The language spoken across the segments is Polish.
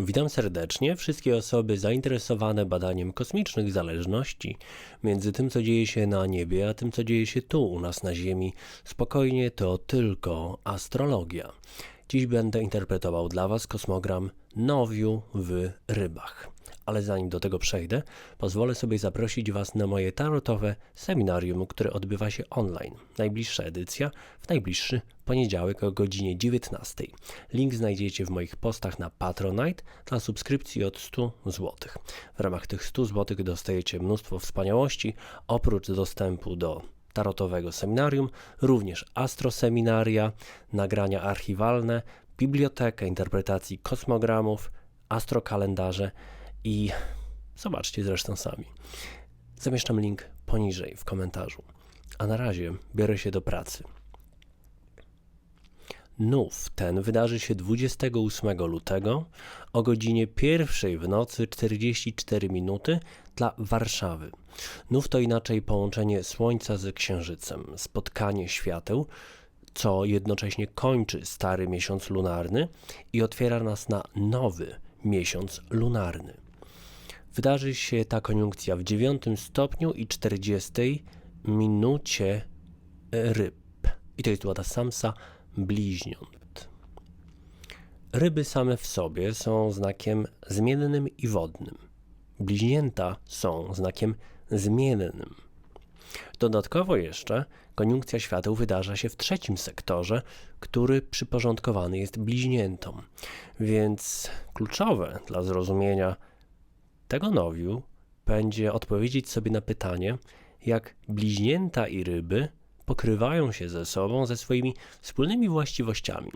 Witam serdecznie wszystkie osoby zainteresowane badaniem kosmicznych zależności między tym, co dzieje się na niebie, a tym, co dzieje się tu u nas na Ziemi. Spokojnie, to tylko astrologia. Dziś będę interpretował dla Was kosmogram Nowiu w rybach. Ale zanim do tego przejdę, pozwolę sobie zaprosić Was na moje tarotowe seminarium, które odbywa się online. Najbliższa edycja w najbliższy poniedziałek o godzinie 19. Link znajdziecie w moich postach na Patronite dla subskrypcji od 100 zł. W ramach tych 100 zł dostajecie mnóstwo wspaniałości, oprócz dostępu do tarotowego seminarium, również astroseminaria, nagrania archiwalne, bibliotekę interpretacji kosmogramów, astrokalendarze i zobaczcie zresztą sami. Zamieszczam link poniżej w komentarzu. A na razie biorę się do pracy. Nów ten wydarzy się 28 lutego o godzinie pierwszej w nocy 44 minuty dla Warszawy. Nów to inaczej połączenie Słońca ze Księżycem, spotkanie świateł, co jednocześnie kończy stary miesiąc lunarny i otwiera nas na nowy miesiąc lunarny. Wydarzy się ta koniunkcja w 9 stopniu i 40 minucie ryb. I to jest data Samsa bliźniąt. Ryby same w sobie są znakiem zmiennym i wodnym. Bliźnięta są znakiem zmiennym. Dodatkowo jeszcze koniunkcja świateł wydarza się w trzecim sektorze, który przyporządkowany jest bliźniętom. Więc kluczowe dla zrozumienia tego nowiu będzie odpowiedzieć sobie na pytanie, jak bliźnięta i ryby pokrywają się ze sobą, ze swoimi wspólnymi właściwościami.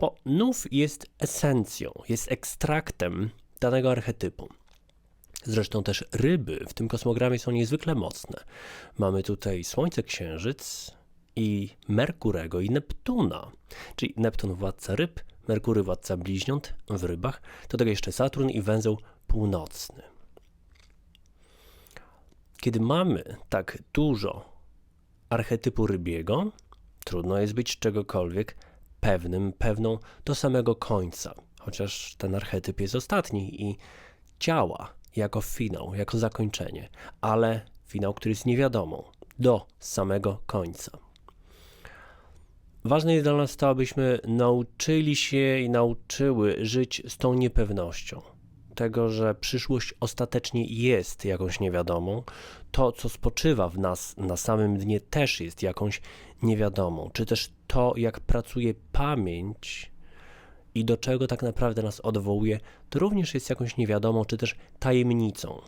Bo nów jest esencją, jest ekstraktem danego archetypu. Zresztą też ryby w tym kosmogramie są niezwykle mocne. Mamy tutaj Słońce, Księżyc i Merkurego i Neptuna, czyli Neptun władca ryb, Merkury władca bliźniąt w rybach, do tego jeszcze Saturn i węzeł północny. Kiedy mamy tak dużo archetypu rybiego, trudno jest być czegokolwiek pewnym, pewną do samego końca, chociaż ten archetyp jest ostatni i działa jako finał, jako zakończenie, ale finał, który jest niewiadomą do samego końca. Ważne jest dla nas to, abyśmy nauczyli się i nauczyły żyć z tą niepewnością. Tego, że przyszłość ostatecznie jest jakąś niewiadomą, to, co spoczywa w nas na samym dnie, też jest jakąś niewiadomą, czy też to, jak pracuje pamięć i do czego tak naprawdę nas odwołuje, to również jest jakąś niewiadomą, czy też tajemnicą.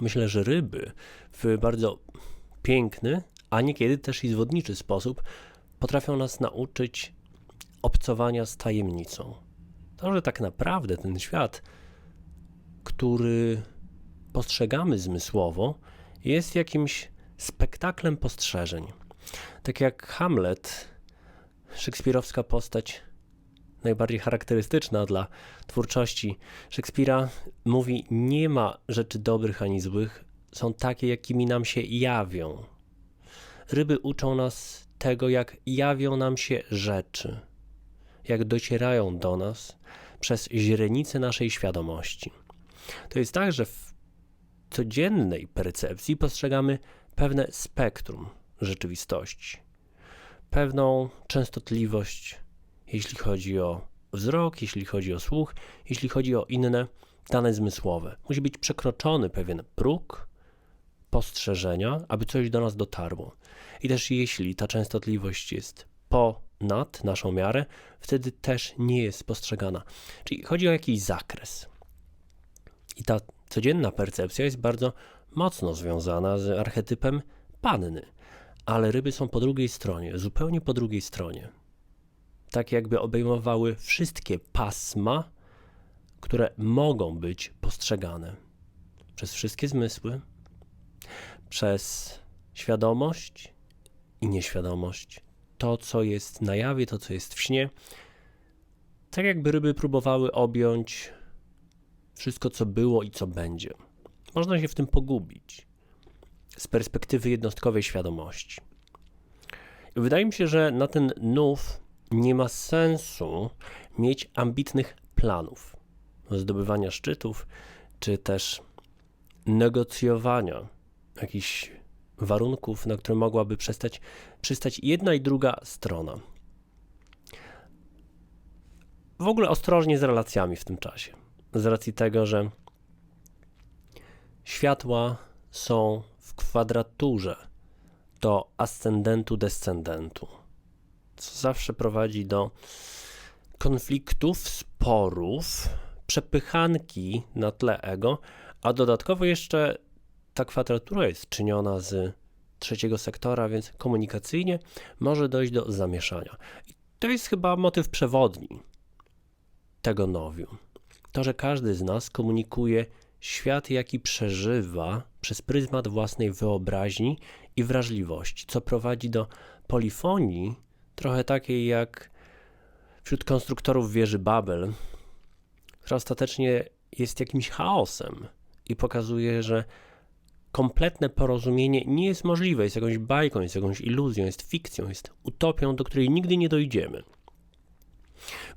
Myślę, że ryby w bardzo piękny, a niekiedy też i zwodniczy sposób potrafią nas nauczyć obcowania z tajemnicą. To, że tak naprawdę ten świat, który postrzegamy zmysłowo, jest jakimś spektaklem postrzeżeń. Tak jak Hamlet, szekspirowska postać najbardziej charakterystyczna dla twórczości Szekspira, mówi: Nie ma rzeczy dobrych ani złych, są takie, jakimi nam się jawią. Ryby uczą nas tego, jak jawią nam się rzeczy, jak docierają do nas przez źrenice naszej świadomości. To jest tak, że w codziennej percepcji postrzegamy pewne spektrum rzeczywistości, pewną częstotliwość, jeśli chodzi o wzrok, jeśli chodzi o słuch, jeśli chodzi o inne dane zmysłowe. Musi być przekroczony pewien próg postrzeżenia, aby coś do nas dotarło. I też jeśli ta częstotliwość jest ponad naszą miarę, wtedy też nie jest postrzegana. Czyli chodzi o jakiś zakres. I ta codzienna percepcja jest bardzo mocno związana z archetypem panny, ale ryby są po drugiej stronie, zupełnie po drugiej stronie. Tak jakby obejmowały wszystkie pasma, które mogą być postrzegane przez wszystkie zmysły, przez świadomość i nieświadomość, to co jest na jawie, to co jest w śnie. Tak jakby ryby próbowały objąć wszystko, co było i co będzie. Można się w tym pogubić z perspektywy jednostkowej świadomości. wydaje mi się, że na ten nów nie ma sensu mieć ambitnych planów. zdobywania szczytów, czy też negocjowania jakichś warunków, na które mogłaby przystać jedna i druga strona. W ogóle ostrożnie z relacjami w tym czasie. Z racji tego, że światła są w kwadraturze do ascendentu descendentu, co zawsze prowadzi do konfliktów, sporów, przepychanki na tle ego, a dodatkowo jeszcze ta kwadratura jest czyniona z trzeciego sektora, więc komunikacyjnie może dojść do zamieszania. I to jest chyba motyw przewodni tego nowium. To, że każdy z nas komunikuje świat, jaki przeżywa przez pryzmat własnej wyobraźni i wrażliwości, co prowadzi do polifonii, trochę takiej jak wśród konstruktorów wieży Babel, która ostatecznie jest jakimś chaosem i pokazuje, że kompletne porozumienie nie jest możliwe, jest jakąś bajką, jest jakąś iluzją, jest fikcją, jest utopią, do której nigdy nie dojdziemy.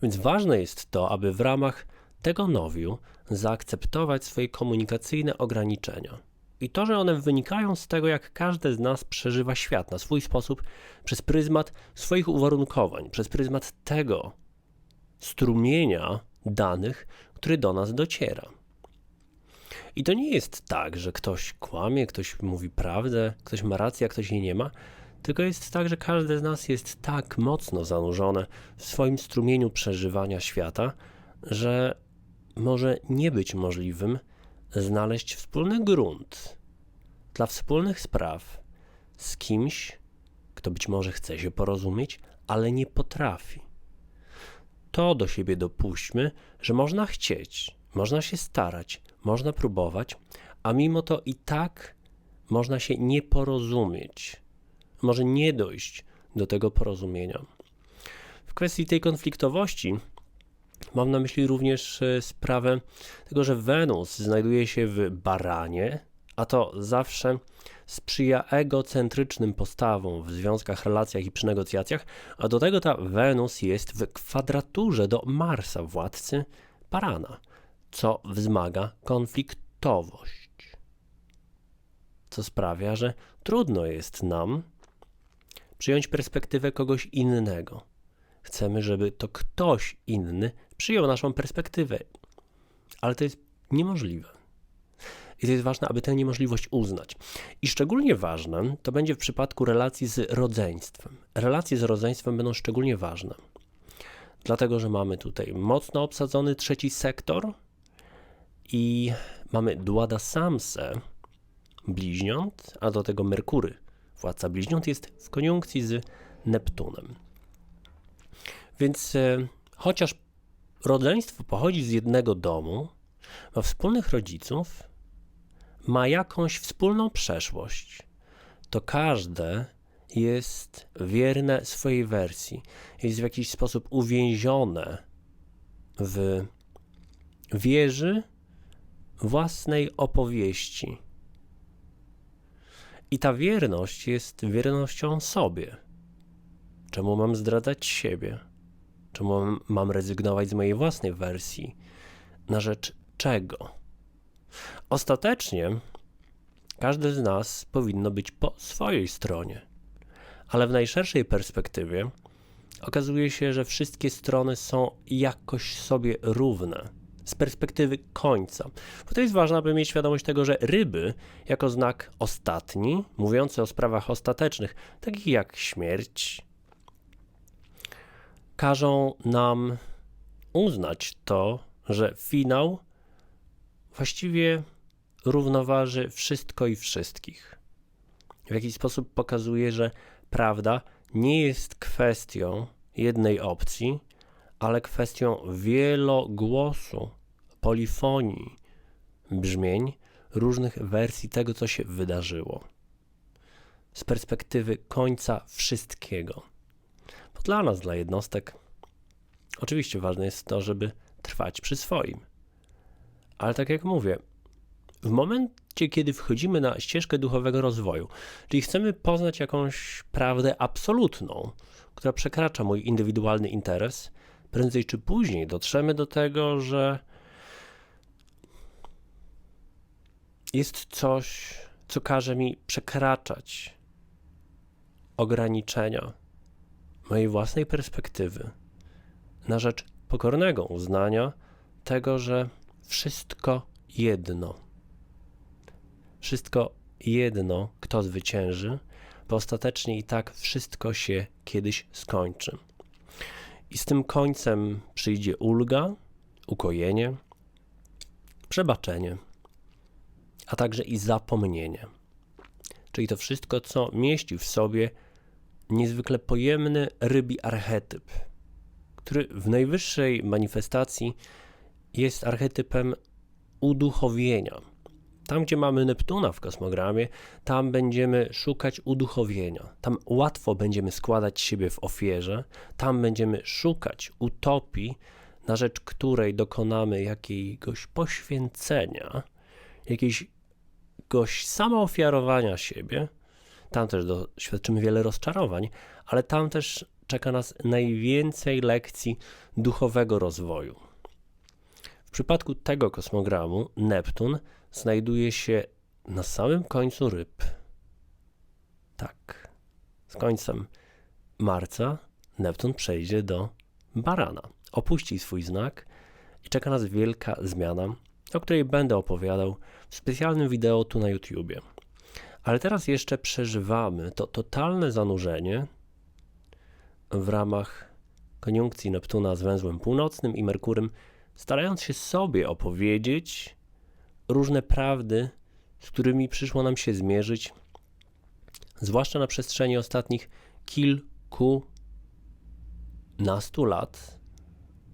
Więc ważne jest to, aby w ramach tego nowiu zaakceptować swoje komunikacyjne ograniczenia. I to, że one wynikają z tego, jak każdy z nas przeżywa świat na swój sposób, przez pryzmat swoich uwarunkowań, przez pryzmat tego strumienia danych, który do nas dociera. I to nie jest tak, że ktoś kłamie, ktoś mówi prawdę, ktoś ma rację, a ktoś jej nie ma, tylko jest tak, że każdy z nas jest tak mocno zanurzony w swoim strumieniu przeżywania świata, że może nie być możliwym znaleźć wspólny grunt dla wspólnych spraw z kimś, kto być może chce się porozumieć, ale nie potrafi. To do siebie dopuśćmy, że można chcieć, można się starać, można próbować, a mimo to i tak można się nie porozumieć. Może nie dojść do tego porozumienia. W kwestii tej konfliktowości mam na myśli również e, sprawę tego, że Wenus znajduje się w baranie, a to zawsze sprzyja egocentrycznym postawom w związkach, relacjach i przy negocjacjach, a do tego ta Wenus jest w kwadraturze do Marsa, władcy barana co wzmaga konfliktowość, co sprawia, że trudno jest nam przyjąć perspektywę kogoś innego. Chcemy, żeby to ktoś inny przyjął naszą perspektywę, ale to jest niemożliwe. I to jest ważne, aby tę niemożliwość uznać. I szczególnie ważne to będzie w przypadku relacji z rodzeństwem. Relacje z rodzeństwem będą szczególnie ważne, dlatego że mamy tutaj mocno obsadzony trzeci sektor, i mamy Dłada Samse, bliźniąt, a do tego Merkury, władca bliźniąt, jest w koniunkcji z Neptunem. Więc e, chociaż rodzeństwo pochodzi z jednego domu, ma wspólnych rodziców, ma jakąś wspólną przeszłość, to każde jest wierne swojej wersji, jest w jakiś sposób uwięzione w wieży własnej opowieści. I ta wierność jest wiernością sobie. Czemu mam zdradzać siebie? Czemu mam rezygnować z mojej własnej wersji? Na rzecz czego? Ostatecznie każdy z nas powinno być po swojej stronie, ale w najszerszej perspektywie okazuje się, że wszystkie strony są jakoś sobie równe z perspektywy końca. To jest ważne, aby mieć świadomość tego, że ryby, jako znak ostatni, mówiący o sprawach ostatecznych, takich jak śmierć, każą nam uznać to, że finał właściwie równoważy wszystko i wszystkich. W jakiś sposób pokazuje, że prawda nie jest kwestią jednej opcji, ale kwestią wielogłosu polifonii brzmień, różnych wersji tego, co się wydarzyło. Z perspektywy końca wszystkiego. Dla nas, dla jednostek, oczywiście ważne jest to, żeby trwać przy swoim. Ale tak jak mówię, w momencie, kiedy wchodzimy na ścieżkę duchowego rozwoju, czyli chcemy poznać jakąś prawdę absolutną, która przekracza mój indywidualny interes, prędzej czy później dotrzemy do tego, że jest coś, co każe mi przekraczać ograniczenia mojej własnej perspektywy na rzecz pokornego uznania tego, że wszystko jedno. Wszystko jedno, kto zwycięży, bo ostatecznie i tak wszystko się kiedyś skończy. I z tym końcem przyjdzie ulga, ukojenie, przebaczenie, a także i zapomnienie. Czyli to wszystko, co mieści w sobie niezwykle pojemny rybi archetyp, który w najwyższej manifestacji jest archetypem uduchowienia. Tam, gdzie mamy Neptuna w kosmogramie, tam będziemy szukać uduchowienia. Tam łatwo będziemy składać siebie w ofierze, tam będziemy szukać utopii, na rzecz której dokonamy jakiegoś poświęcenia, jakiegoś samoofiarowania siebie. Tam też doświadczymy wiele rozczarowań, ale tam też czeka nas najwięcej lekcji duchowego rozwoju. W przypadku tego kosmogramu Neptun znajduje się na samym końcu ryb. Tak, z końcem marca Neptun przejdzie do barana, opuści swój znak i czeka nas wielka zmiana, o której będę opowiadał w specjalnym wideo tu na YouTubie. Ale teraz jeszcze przeżywamy to totalne zanurzenie w ramach koniunkcji Neptuna z węzłem północnym i Merkurym, starając się sobie opowiedzieć różne prawdy, z którymi przyszło nam się zmierzyć, zwłaszcza na przestrzeni ostatnich kilkunastu lat,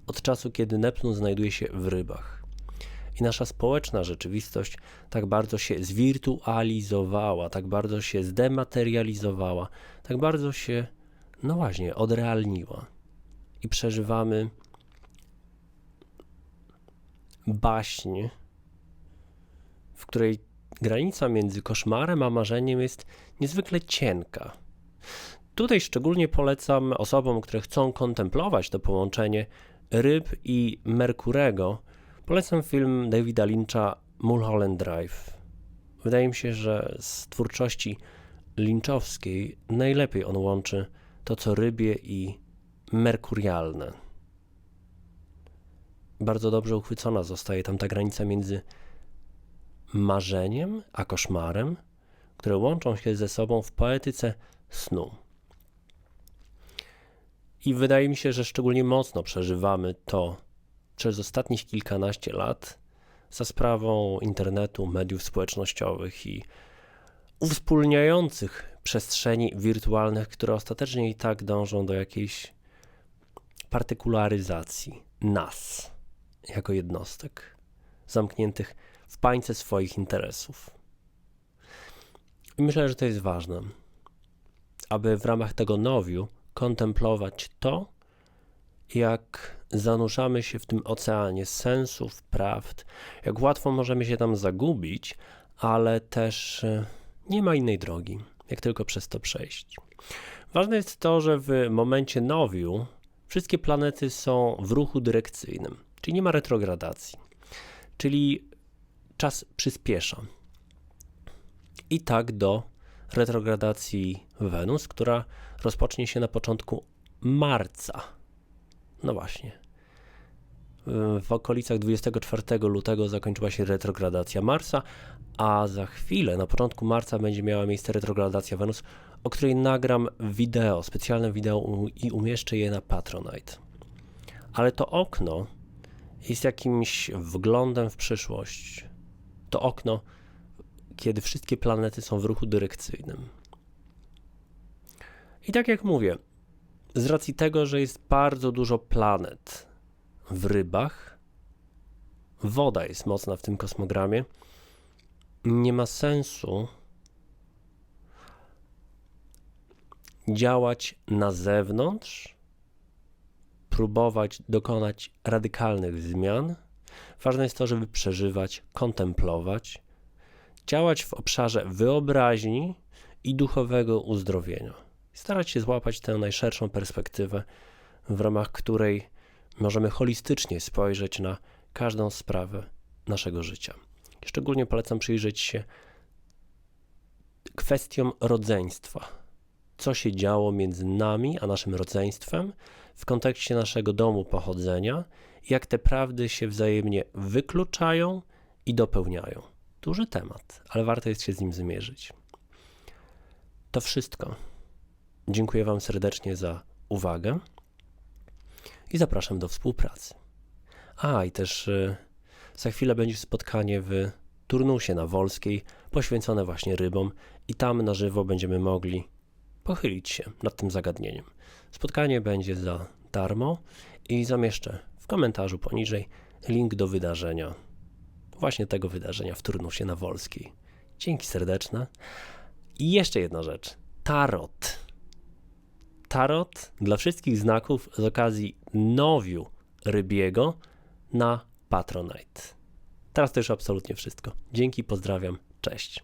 od czasu, kiedy Neptun znajduje się w rybach. I nasza społeczna rzeczywistość tak bardzo się zwirtualizowała, tak bardzo się zdematerializowała, tak bardzo się, no właśnie, odrealniła. I przeżywamy baśń w której granica między koszmarem a marzeniem jest niezwykle cienka. Tutaj szczególnie polecam osobom, które chcą kontemplować to połączenie ryb i Merkurego. Polecam film Davida Lyncha Mulholland Drive. Wydaje mi się, że z twórczości lynchowskiej najlepiej on łączy to, co rybie i merkurialne. Bardzo dobrze uchwycona zostaje tam ta granica między marzeniem a koszmarem, które łączą się ze sobą w poetyce snu. I wydaje mi się, że szczególnie mocno przeżywamy to przez ostatnich kilkanaście lat za sprawą internetu, mediów społecznościowych i uwspólniających przestrzeni wirtualnych, które ostatecznie i tak dążą do jakiejś partykularyzacji nas jako jednostek zamkniętych w pańce swoich interesów. I myślę, że to jest ważne, aby w ramach tego nowiu kontemplować to, jak zanurzamy się w tym oceanie sensów, prawd, jak łatwo możemy się tam zagubić, ale też e, nie ma innej drogi, jak tylko przez to przejść. Ważne jest to, że w momencie nowiu wszystkie planety są w ruchu dyrekcyjnym, czyli nie ma retrogradacji. Czyli czas przyspiesza. I tak do retrogradacji Wenus, która rozpocznie się na początku marca. No właśnie. W okolicach 24 lutego zakończyła się retrogradacja Marsa, a za chwilę, na początku marca, będzie miała miejsce retrogradacja Wenus, o której nagram wideo, specjalne wideo i umieszczę je na Patronite. Ale to okno jest jakimś wglądem w przyszłość to okno, kiedy wszystkie planety są w ruchu dyrekcyjnym. I tak jak mówię, z racji tego, że jest bardzo dużo planet w rybach, woda jest mocna w tym kosmogramie, nie ma sensu działać na zewnątrz, próbować dokonać radykalnych zmian Ważne jest to, żeby przeżywać, kontemplować, działać w obszarze wyobraźni i duchowego uzdrowienia. Starać się złapać tę najszerszą perspektywę, w ramach której możemy holistycznie spojrzeć na każdą sprawę naszego życia. Szczególnie polecam przyjrzeć się kwestiom rodzeństwa. Co się działo między nami a naszym rodzeństwem w kontekście naszego domu pochodzenia, jak te prawdy się wzajemnie wykluczają i dopełniają. Duży temat, ale warto jest się z nim zmierzyć. To wszystko. Dziękuję Wam serdecznie za uwagę i zapraszam do współpracy. A i też y, za chwilę będzie spotkanie w turnusie na Wolskiej, poświęcone właśnie rybom, i tam na żywo będziemy mogli pochylić się nad tym zagadnieniem. Spotkanie będzie za darmo i zamieszczę w komentarzu poniżej link do wydarzenia, właśnie tego wydarzenia w turnusie na Wolskiej. Dzięki serdeczne. I jeszcze jedna rzecz. Tarot. Tarot dla wszystkich znaków z okazji nowiu rybiego na Patronite. Teraz to już absolutnie wszystko. Dzięki, pozdrawiam, cześć.